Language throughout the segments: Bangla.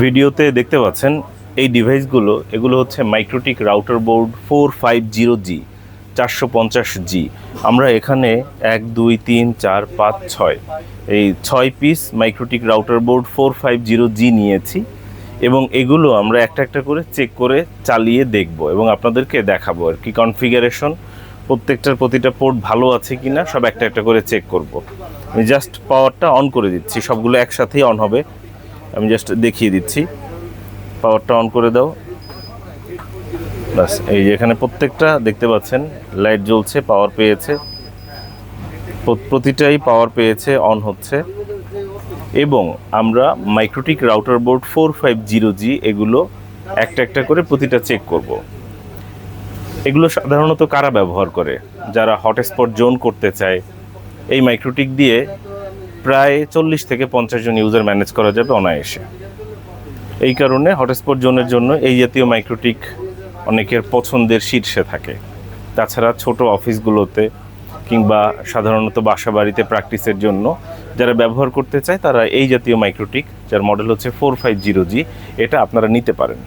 ভিডিওতে দেখতে পাচ্ছেন, এই ডিভাইসগুলো এগুলো হচ্ছে MikroTik router board four five zero G চারশো পঞ্চাশ জি আমরা এখানে এক, দুই, তিন, চার, পাঁচ, ছয়, এই ছয় piece MikroTik router board four five zero G নিয়েছি এবং এগুলো আমরা একটা একটা করে চেক করে চালিয়ে দেখব এবং আপনাদেরকে দেখাবো আর কি কনফিগারেশন প্রত্যেকটার প্রতিটা পোর্ট ভালো আছে কি না সব একটা একটা করে চেক করব। আমি জাস্ট পাওয়ারটা অন করে দিচ্ছি, সবগুলো একসাথেই অন হবে। আমি জাস্ট দেখিয়ে দিচ্ছি। পাওয়ারটা অন করে দাও। বাস এই যে এখানে প্রত্যেকটা দেখতে পাচ্ছেন লাইট জ্বলছে পাওয়ার পেয়েছে। প্রতিটাই পাওয়ার পেয়েছে অন হচ্ছে। এবং আমরা MikroTik router board four five zero G এগুলো একটা একটা করে প্রতিটা চেক করব। এগুলো সাধারণত কারা ব্যবহার করে? যারা হটস্পট জোন করতে চায়, এই মাইক্রোটিক দিয়ে প্রায় চল্লিশ থেকে পঞ্চাশ জন ইউজার ম্যানেজ করা যাবে অনায়াসে। এই কারণে হটস্পট জোনের জন্য এই জাতীয় মাইক্রোটিক অনেকের পছন্দের শীর্ষে থাকে। তাছাড়া ছোট অফিসগুলোতে কিংবা সাধারণত বাসা বাড়িতে প্র্যাকটিসের জন্য যারা ব্যবহার করতে চায়, তারা এই জাতীয় মাইক্রোটিক যার মডেল হচ্ছে ফোর ফাইভ জিরো জি এটা আপনারা নিতে পারেন।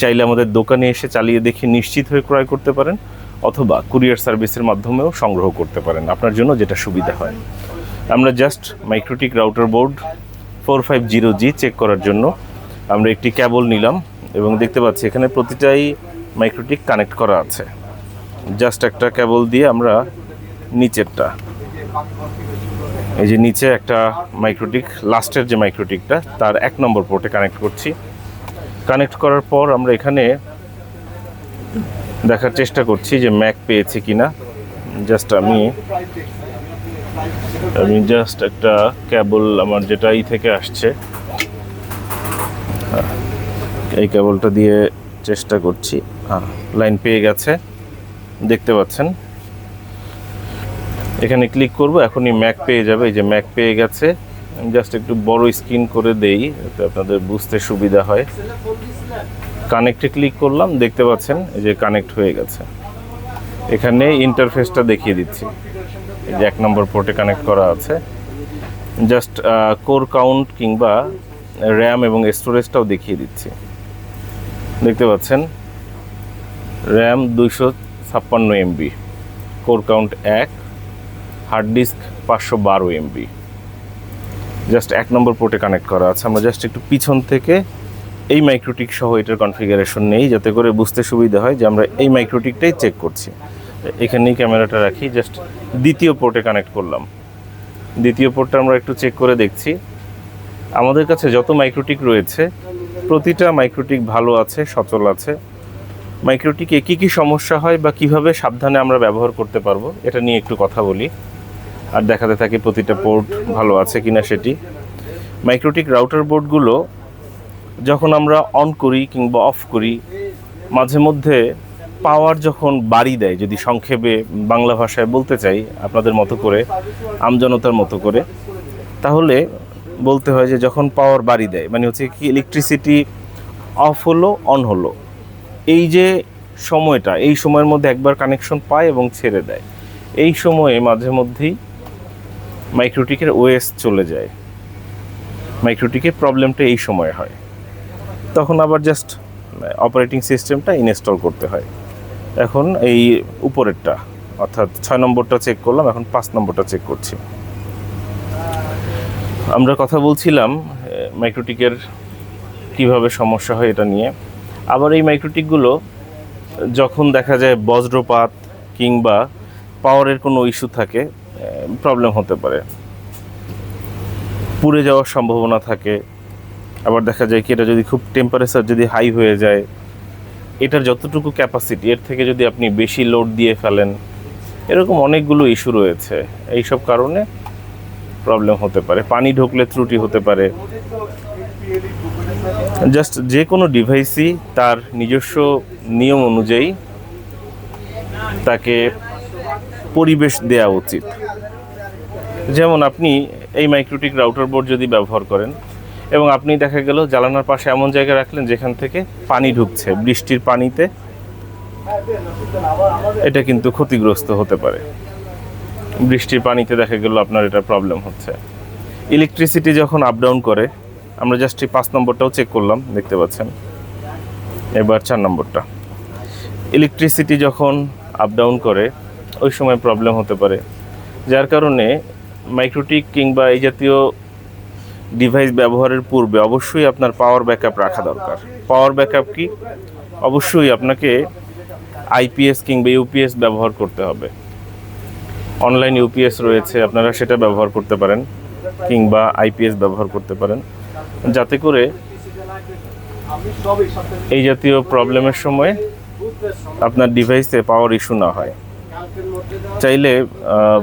চাইলে আমাদের দোকানে এসে চালিয়ে দেখে নিশ্চিত হয়ে ক্রয় করতে পারেন, অথবা কুরিয়ার সার্ভিসের মাধ্যমেও সংগ্রহ করতে পারেন, আপনার জন্য যেটা সুবিধা হয়। আমরা just MikroTik router board four five zero G check করার জন্য আমরা একটি ক্যাবল নিলাম এবং দেখতে পাচ্ছি এখানে প্রতিটাই মাইক্রোটিক কানেক্ট করা আছে। জাস্ট একটা ক্যাবল দিয়ে আমরা নিচেরটা, এই যে নিচে একটা মাইক্রোটিক লাস্টের যে মাইক্রোটিকটা তার এক নম্বর পোর্টে কানেক্ট করছি। কানেক্ট করার পর আমরা এখানে দেখার চেষ্টা করছি যে ম্যাক পেয়েছি কিনা। জাস্ট আমি আমি জাস্ট একটা কেবল আমার যেটা এই থেকে আসছে। এই কেবলটা দিয়ে চেষ্টা করছি। হ্যাঁ লাইন পেয়ে গেছে। দেখতে পাচ্ছেন? এখানে ক্লিক করব, এখনই ম্যাক পেয়ে যাবে। এই যে ম্যাক পেয়ে গেছে। আমি জাস্ট একটু বড় স্ক্রিন করে দেই, যাতে আপনাদের বুঝতে সুবিধা হয়। কানেক্টে ক্লিক করলাম, দেখতে পাচ্ছেন? এই যে কানেক্ট হয়ে গেছে। এখানে ইন্টারফেসটা দেখিয়ে দিচ্ছি। যে এক নম্বর পোর্টে কানেক্ট করা আছে। জাস্ট কোর কাউন্ট কিংবা র্যাম এবং স্টোরেজটাও দেখিয়ে দিচ্ছি। দেখতে পাচ্ছেন? র্যাম দুইশো ছাপ্পান্ন এমবি কোর কাউন্ট এক হার্ড ডিস্ক পাঁচশো বারো এমবি জাস্ট এক নম্বর পোর্টে কানেক্ট করা আছে। আমরা জাস্ট একটু পিছন থেকে এই মাইক্রোটিক সহ এটার কনফিগারেশন নেই, যাতে করে বুঝতে সুবিধা হয় যে আমরা এই মাইক্রোটিকটাই চেক করছি। এখানেই ক্যামেরাটা রাখি। জাস্ট দ্বিতীয় পোর্টে কানেক্ট করলাম। দ্বিতীয় পোর্টটা আমরা একটু চেক করে দেখছি। আমাদের কাছে যত মাইক্রোটিক রয়েছে, প্রতিটা মাইক্রোটিক ভালো আছে, সচল আছে। মাইক্রোটিকে কী কী সমস্যা হয় বা কীভাবে সাবধানে আমরা ব্যবহার করতে পারব, এটা নিয়ে একটু কথা বলি। আর দেখাতে থাকি প্রতিটা পোর্ট ভালো আছে কিনা সেটি। মাইক্রোটিক রাউটার বোর্ডগুলো যখন আমরা অন করি কিংবা অফ করি, মাঝে মধ্যে পাওয়ার যখন বাড়ি দেয়, যদি সংক্ষেপে বাংলা ভাষায় বলতে চাই আপনাদের মতো করে আমজনতার মতো করে, তাহলে বলতে হয় যে যখন পাওয়ার বাড়ি দেয় মানে হচ্ছে কি ইলেকট্রিসিটি অফ হলো অন হলো। এই যে সময়টা, এই সময়ের মধ্যে একবার কানেকশন পায় এবং ছেড়ে দেয়। এই সময়ে মাঝে মধ্যেই মাইক্রোটিকের ওয়েস চলে যায়। মাইক্রোটিকের প্রবলেমটা এই সময় হয়। তখন আবার জাস্ট অপারেটিং সিস্টেমটা ইনস্টল করতে হয়। এখন এই উপরেরটা, অর্থাৎ ছয় নম্বরটা চেক করলাম, এখন পাঁচ নম্বরটা চেক করছি। আমরা কথা বলছিলাম মাইক্রোটিকের কীভাবে সমস্যা হয় এটা নিয়ে। আবার এই মাইক্রোটিকগুলো যখন দেখা যায় বজ্রপাত কিংবা পাওয়ারের কোনো ইস্যু থাকে প্রবলেম হতে পারে। পুড়ে যাওয়ার সম্ভাবনা থাকে। আবার দেখা যায় কি, এটা যদি খুব টেম্পারেচার যদি হাই হয়ে যায় এটার যতটুকু ক্যাপাসিটি এর থেকে যদি আপনি বেশি লোড দিয়ে ফেলেন, এরকম অনেকগুলো ইস্যু রয়েছে। এইসব কারণে প্রবলেম হতে পারে। পানি ঢুকলে ত্রুটি হতে পারে। জাস্ট যে কোনো ডিভাইসই তার নিজস্ব নিয়ম অনুযায়ী তাকে পরিবেশ দেওয়া উচিত। যেমন আপনি এই মাইক্রোটিক রাউটার বোর্ড যদি ব্যবহার করেন এবং আপনি দেখা গেল জ্বালানার পাশে এমন জায়গায় রাখলেন যেখান থেকে পানি ঢুকছে, বৃষ্টির পানিতে। এটা কিন্তু ক্ষতিগ্রস্ত হতে পারে। বৃষ্টির পানিতে দেখা গেল আপনার এটা প্রবলেম হচ্ছে। ইলেকট্রিসিটি যখন আপ ডাউন করে, আমরা জাস্ট এই পাঁচ নম্বরটাও চেক করলাম, দেখতে পাচ্ছেন। এবার চার নম্বরটা। ইলেকট্রিসিটি যখন আপ ডাউন করে, ওই সময় প্রবলেম হতে পারে। যার কারণে মাইক্রোটিক কিংবা এই জাতীয় ডিভাইস ব্যবহারের পূর্বে অবশ্যই আপনার পাওয়ার ব্যাকআপ রাখা দরকার। পাওয়ার ব্যাকআপ কি? অবশ্যই আপনাকে আইপিএস কিংবা ইউপিএস ব্যবহার করতে হবে। অনলাইন ইউপিএস রয়েছে, আপনারা সেটা ব্যবহার করতে পারেন, কিংবা আইপিএস ব্যবহার করতে পারেন। যাতে করে এই জাতীয় প্রবলেমের সময় আপনার ডিভাইসে পাওয়ার ইস্যু না হয়। চাইলে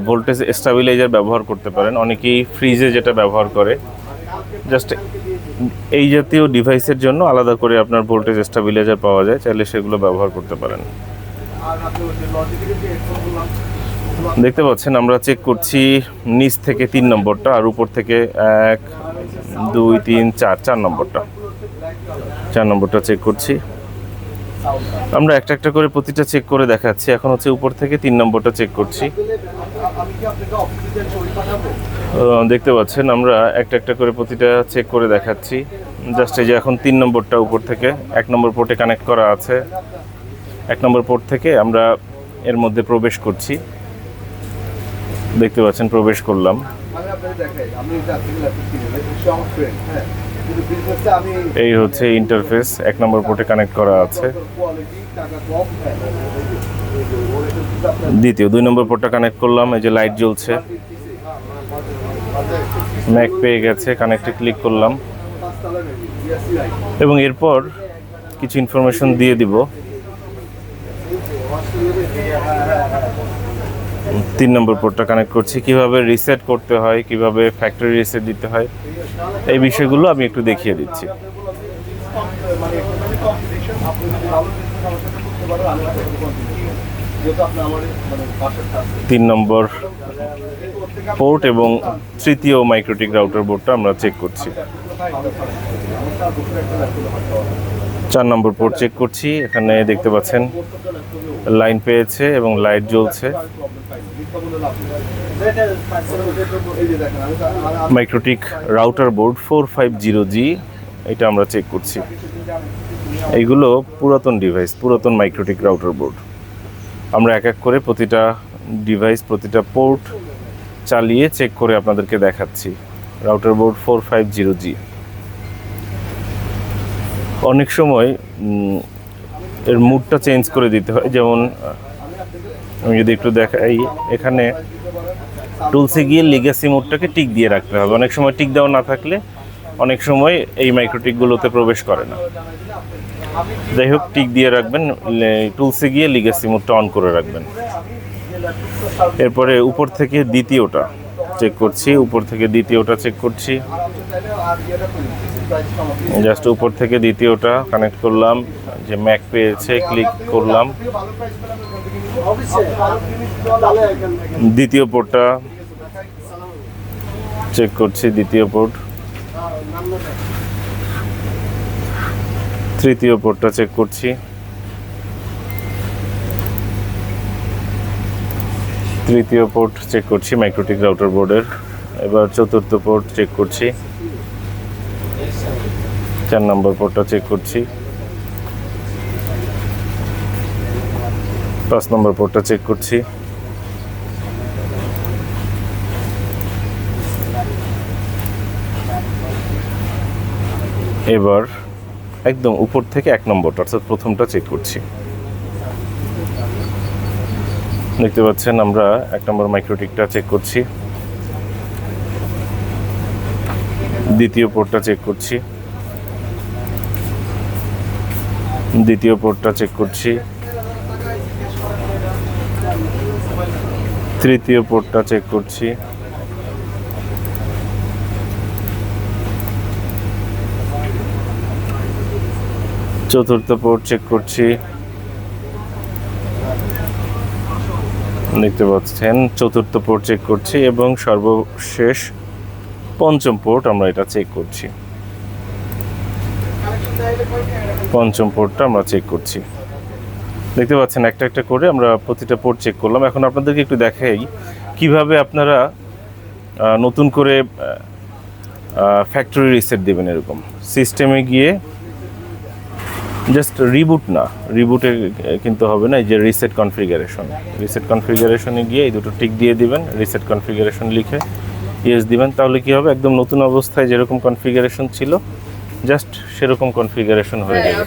ভোল্টেজ স্টাবিলাইজার ব্যবহার করতে পারেন। অনেকেই ফ্রিজে যেটা ব্যবহার করে জাস্ট এই জাতীয় ডিভাইসের জন্য আলাদা করে আপনার ভোল্টেজ স্টাবিলাইজার পাওয়া যায়, চাইলে সেগুলো ব্যবহার করতে পারেন। দেখতে পাচ্ছেন, আমরা চেক করছি নিচ থেকে তিন নম্বরটা, আর উপর থেকে এক, দুই, তিন, চার চার নম্বরটা। চার নম্বরটা চেক করছি। আমরা একটা একটা করে প্রতিটা চেক করে দেখাচ্ছি। এখন হচ্ছে উপর থেকে তিন নম্বরটা চেক করছি। দেখতে পাচ্ছেন, আমরা একটা একটা করে প্রতিটা চেক করে দেখাচ্ছি। জাস্ট এই যে এখন তিন নম্বরটা উপর থেকে, এক নম্বর পোর্টে কানেক্ট করা আছে। এক নম্বর পোর্ট থেকে আমরা এর মধ্যে প্রবেশ করছি। দেখতে পাচ্ছেন, প্রবেশ করলাম। এই হচ্ছে ইন্টারফেস এক নম্বর পোর্টে কানেক্ট করা আছে। দ্বিতীয়, দুই নম্বর পোর্টটা কানেক্ট করলাম, এই যে লাইট জ্বলছে। ম্যাক পেয়ে গেছে কানেক্টে ক্লিক করলাম। এবং এরপর কিছু ইনফরমেশন দিয়ে দিব। তিন নম্বর পোর্টটা কানেক্ট করছি। কীভাবে রিসেট করতে হয়, কীভাবে ফ্যাক্টরি রিসেট দিতে হয়, এই বিষয়গুলো আমি একটু দেখিয়ে দিচ্ছি। তিন নম্বর পোর্ট এবং তৃতীয় মাইক্রোটিক রাউটার বোর্ডটা আমরা চেক করছি। চার নম্বর পোর্ট চেক করছি। এখানে দেখতে পাচ্ছেন, লাইন পেয়েছে এবং লাইট জ্বলছে। MikroTik router board four five zero G, এটা আমরা চেক করছি। এইগুলো পুরাতন ডিভাইস, পুরাতন মাইক্রোটিক রাউটার বোর্ড। আমরা এক এক করে প্রতিটা ডিভাইস, প্রতিটা পোর্ট চালিয়ে চেক করে আপনাদেরকে দেখাচ্ছি। Router board four five zero G অনেক সময় এর মুডটা চেঞ্জ করে দিতে হয়। যেমন, আমি যদি একটু দেখাই, এখানে টুলসে গিয়ে লিগাসি মুডটাকে টিক দিয়ে রাখতে হবে। অনেক সময় টিক দেওয়া না থাকলে অনেক সময় এই মাইক্রোটিকগুলোতে প্রবেশ করে না। যাই হোক টিক দিয়ে রাখবেন টুলসে গিয়ে লিগাসি মুডটা অন করে রাখবেন। এরপরে উপর থেকে দ্বিতীয়টা চেক করছি, উপর থেকে দ্বিতীয়টা চেক করছি। জাস্ট উপর থেকে দ্বিতীয়টা কানেক্ট করলাম, যে ম্যাক পেয়েছে ক্লিক করলাম। দ্বিতীয় পোর্টটা চেক করছি, দ্বিতীয় পোর্ট তৃতীয় পোর্টটা চেক করছি। তৃতীয় পোর্ট চেক করছি মাইক্রোটিক রাউটার বোর্ডের এবার চতুর্থ পোর্ট চেক করছি। চার নম্বর পোর্টটা চেক করছি। পাঁচ নম্বর পোর্টটা চেক করছি। এবার একদম উপর থেকে এক নম্বরটা অর্থাৎ প্রথমটা চেক করছি। দেখতে পাচ্ছেন, আমরা এক নম্বর মাইক্রোটিকটা চেক করছি। দ্বিতীয় পোর্টটা চেক করছি। দ্বিতীয় পোর্টটা চেক করছি। তৃতীয় পোর্টটা চেক করছি। চতুর্থ পোর্ট চেক করছি। দেখতে পাচ্ছেন, চতুর্থ পোর্ট চেক করছি এবং সর্বশেষ পঞ্চম পোর্ট আমরা এটা চেক করছি। পঞ্চম পোর্টটা আমরা চেক করছি। দেখতে পাচ্ছেন, একটা একটা করে আমরা প্রতিটা পোর্ট চেক করলাম। এখন আপনাদেরকে একটু দেখাই কীভাবে আপনারা নতুন করে ফ্যাক্টরি রিসেট দেবেন এরকম। সিস্টেমে গিয়ে জাস্ট রিবুট না। রিবুটে কিন্তু হবে না, এই যে রিসেট কনফিগারেশন রিসেট কনফিগারেশনে গিয়ে এই দুটো টিক দিয়ে দিবেন রিসেট কনফিগারেশন লিখে ইয়েস দিবেন, তাহলে কি হবে? একদম নতুন অবস্থায় যেরকম কনফিগারেশন ছিল জাস্ট সেরকম কনফিগারেশন হয়ে যাবে।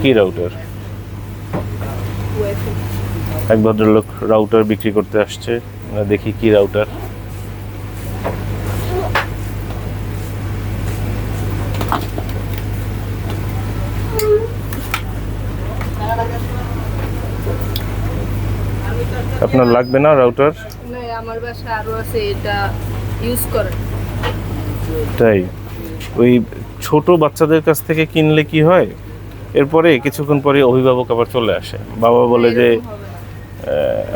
কি রাউটার এক ভদ্রলোক রাউটার বিক্রি করতে আসছে দেখি কি রাউটার আপনার লাগবে না রাউটার না আমার বাসায় আরও আছে এটা ইউজ করেন। তাই? ওই ছোট বাচ্চাদের কাছ থেকে কিনলে কি হয়? এরপরে কিছুক্ষণ পরে অভিভাবক আবার চলে আসে। বাবা বলে যে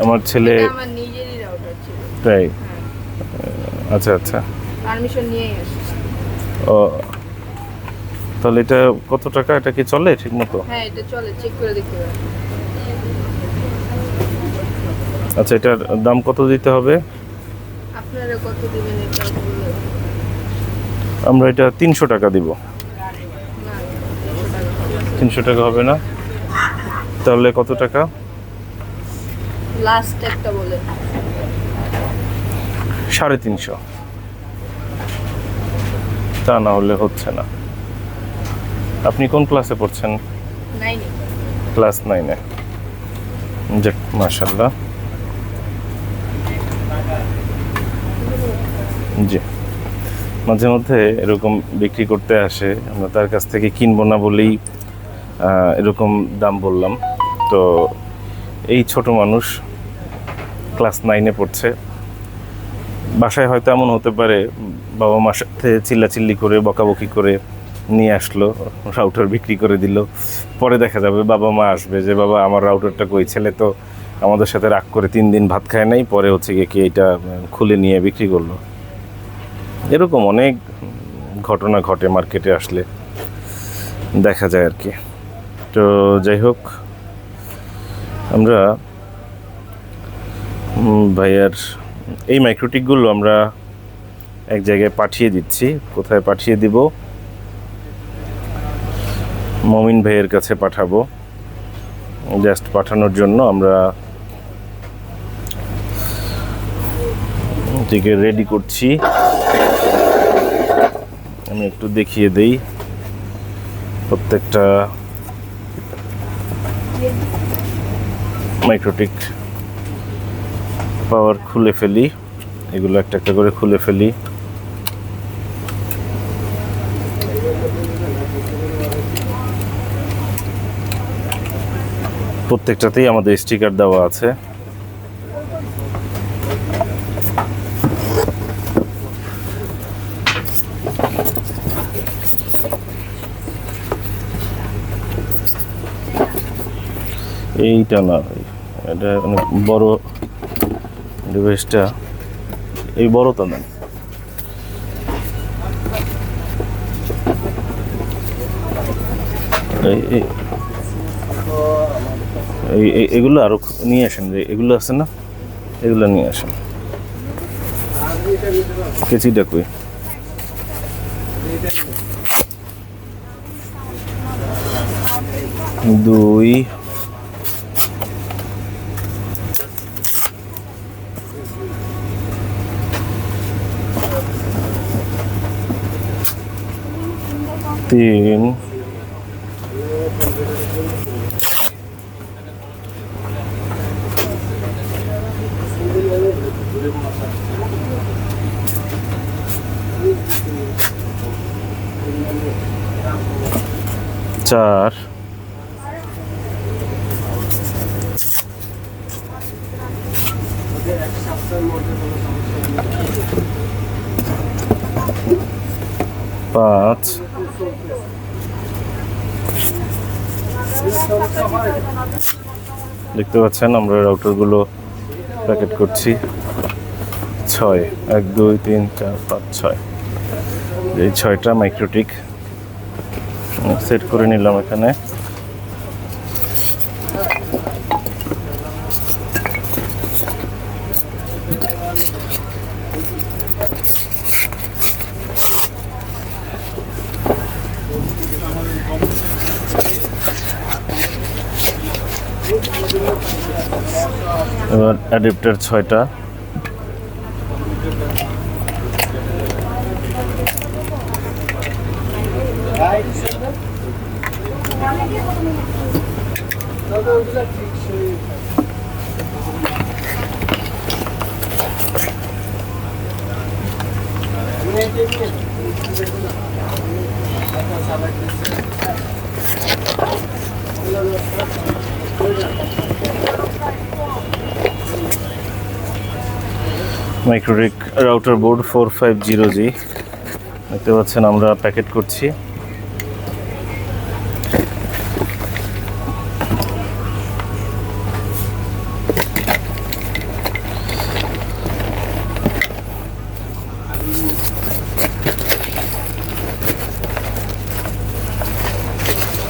আমার ছেলে আমার নিজেরই রাউটার ছিল। তাই? আচ্ছা আচ্ছা। পারমিশন নিয়েই আসছি। ও তাহলে এটা কত টাকা? এটা কি চলে ঠিক মতো? হ্যাঁ এটা চলে চেক করে দেখতে পারেন। আচ্ছা এটার দাম কত দিতে হবে? আপনারা কত দিবেন এটা আমরা এটা তিনশো টাকা দিব। তিনশো টাকা হবে না? তাহলে কত টাকা? লাস্ট একটা বলে সাড়ে তিনশো। তা না হলে হচ্ছে না। আপনি কোন ক্লাসে পড়ছেন? ক্লাস নাইনে যাক মাশাল্লাহ জি। মাঝে মধ্যে এরকম বিক্রি করতে আসে। আমরা তার কাছ থেকে কিনবো না বলেই এরকম দাম বললাম। তো এই ছোট মানুষ ক্লাস নাইনে পড়ছে। বাসায় হয়তো এমন হতে পারে, বাবা মার সাথে চিল্লাচিল্লি করে, বকাবকি করে নিয়ে আসলো রাউটার বিক্রি করে দিল। পরে দেখা যাবে বাবা মা আসবে যে, বাবা, আমার রাউটারটা কই ছেলে তো আমাদের সাথে রাগ করে তিন দিন ভাত খায় নাই, পরে হচ্ছে গিয়ে কি এটা খুলে নিয়ে বিক্রি করল? এরকম অনেক ঘটনা ঘটে মার্কেটে আসলে দেখা যায় আর কি। তো যাই হোক, আমরা ভাইয়ার এই মাইক্রোটিকগুলো আমরা এক জায়গায় পাঠিয়ে দিচ্ছি। কোথায় পাঠিয়ে দিব? মমিন ভাইয়ের কাছে পাঠাবো। জাস্ট পাঠানোর জন্য আমরা রেডি করছি। আমি একটু দেখিয়ে দেই। প্রত্যেকটা মাইক্রোটিক পাওয়ার খুলে ফেলি। এগুলো একটা একটা করে খুলে ফেলি। প্রত্যেকটাতেই আমাদের স্টিকার দেওয়া আছে। এইটা না, এটা অনেক বড় ডিভাইসটা, এই বড়টা নেন এই এগুলো আরও নিয়ে আসেন, যে এগুলো আছে না, এগুলো নিয়ে আসেন। কেচিটা কই দুই তিন চার পাঁচ দেখতে পাচ্ছেন, আমরা রাউটারগুলো প্যাকেট করছি। ছয়, এক, দুই, তিন, চার, পাঁচ, ছয়। এই ছয়টা মাইক্রোটিক সেট করে নিলাম এখানে এবার অ্যাডাপ্টার ছয়টা। MikroTik router board four five zero G দেখতে পাচ্ছেন আমরা প্যাকেট করছি।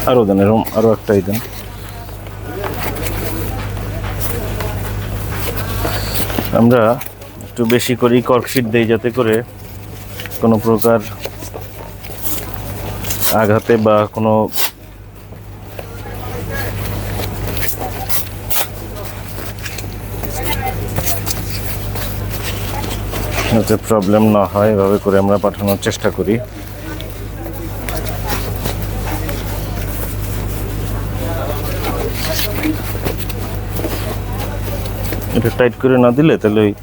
আরও দেন এরকম আরও একটাই দেন। আমরা একটু বেশি করেই কর্কশিট দেই যাতে করে কোনো প্রকার আঘাতে বা কোনো যাতে প্রবলেম না হয়, এভাবে করে আমরা পাঠানোর চেষ্টা করি। এটা টাইট করে না দিলে তাহলে ওই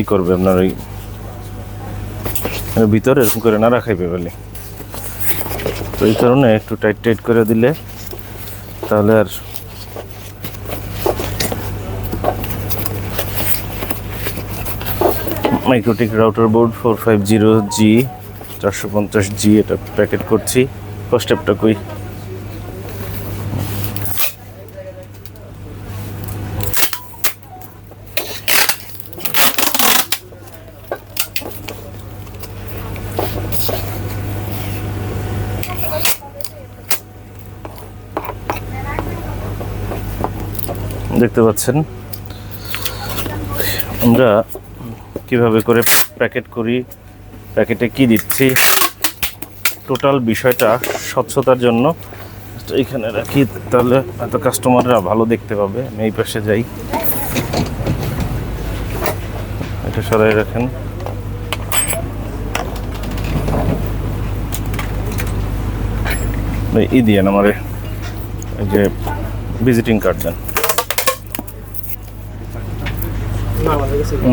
ই করবে আপনার ওই ভিতরে এরকম করে না রাখাইবে বলে। তো এই কারণে একটু টাইট টাইট করে দিলে তাহলে আর MikroTik router board four five zero G চারশো পঞ্চাশ জি এটা প্যাকেট করছি। ফার্স্ট স্টেপটা কই? দেখতে পাচ্ছেন। আমরা কীভাবে করে প্যাকেট করি, প্যাকেটে কি দিচ্ছি, টোটাল বিষয়টা স্বচ্ছতার জন্য। এখানে রাখি, তাহলে এত কাস্টমাররা ভালো দেখতে পাবে। আমি এই পাশে যাই। এটা সরাই রাখেন। ই দিয়ে আমার। যে ভিজিটিং কার্ড দেন।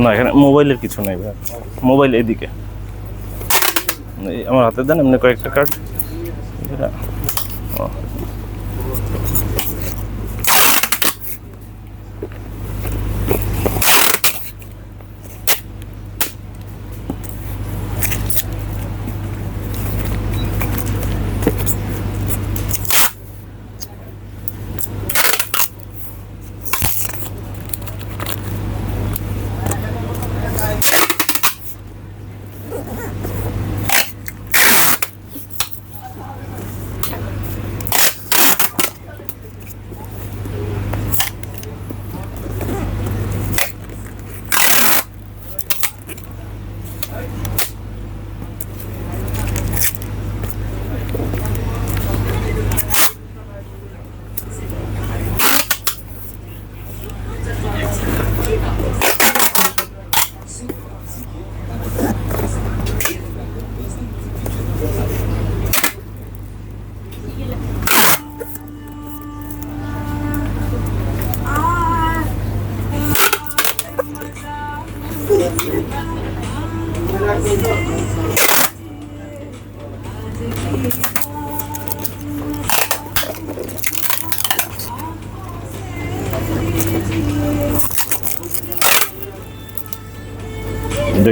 না, এখানে মোবাইলের কিছু নাই ভাই। মোবাইল এদিকে। এই আমার হাতে দেন, এমনি কয়েকটা কার্ড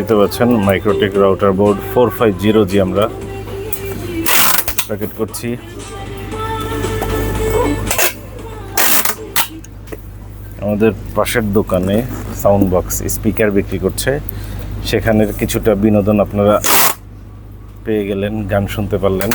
দেখতে পাচ্ছেন MikroTik router board four five zero G আমরা প্যাকেট করছি। আমাদের পাশের দোকানে সাউন্ড বক্স স্পিকার বিক্রি করছে। সেখানের কিছুটা বিনোদন আপনারা পেয়ে গেলেন, গান শুনতে পারলেন।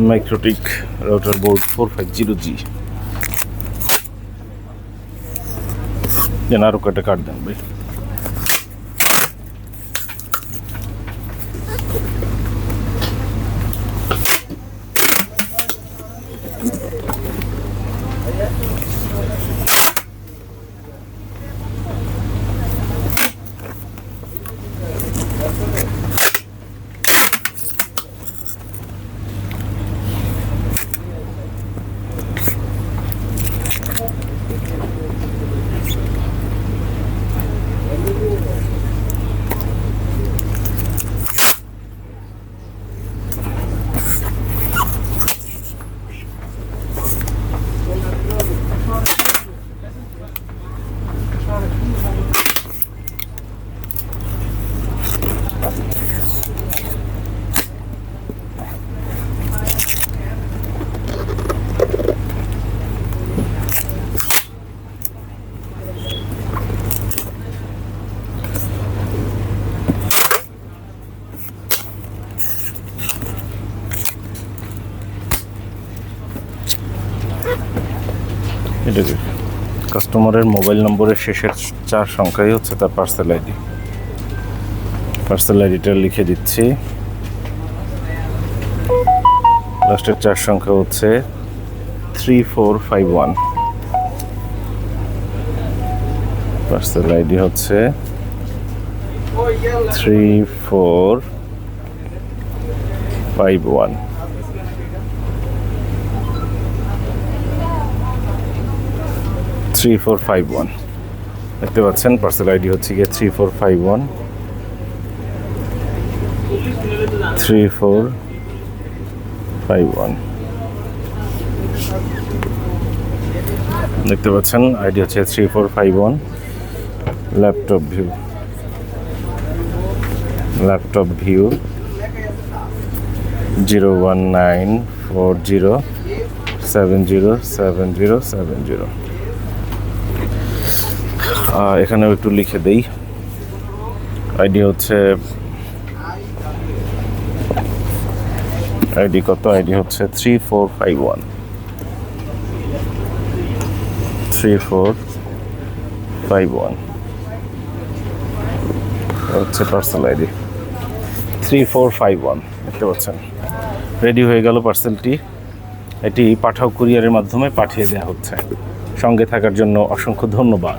MikroTik router board four five zero G. যেন আরও কয়টা কার্ড দেন ভাই এটা কি? কাস্টমারের মোবাইল নম্বরের শেষের চার সংখ্যাই হচ্ছে তার পার্সেল আইডি পার্সেল আইডিটা লিখে দিচ্ছি। লাস্টের চার সংখ্যা হচ্ছে three four five one parcel ID হচ্ছে three four five one three four five one দেখতে পাচ্ছেন পার্সেল আইডি হচ্ছে গিয়ে three four five one three four five one দেখতে পাচ্ছেন আইডি হচ্ছে three four five one laptop view laptop view zero one nine four zero seven zero seven zero seven zero এখানেও একটু লিখে দেই। আইডি হচ্ছে আইডি কত? আইডি হচ্ছে three four five one three four five one হচ্ছে parcel ID three four five one দেখতে পাচ্ছেন? রেডি হয়ে গেল পার্সেলটি এটি পাঠাও কুরিয়ারের মাধ্যমে পাঠিয়ে দেওয়া হচ্ছে। সঙ্গে থাকার জন্য অসংখ্য ধন্যবাদ।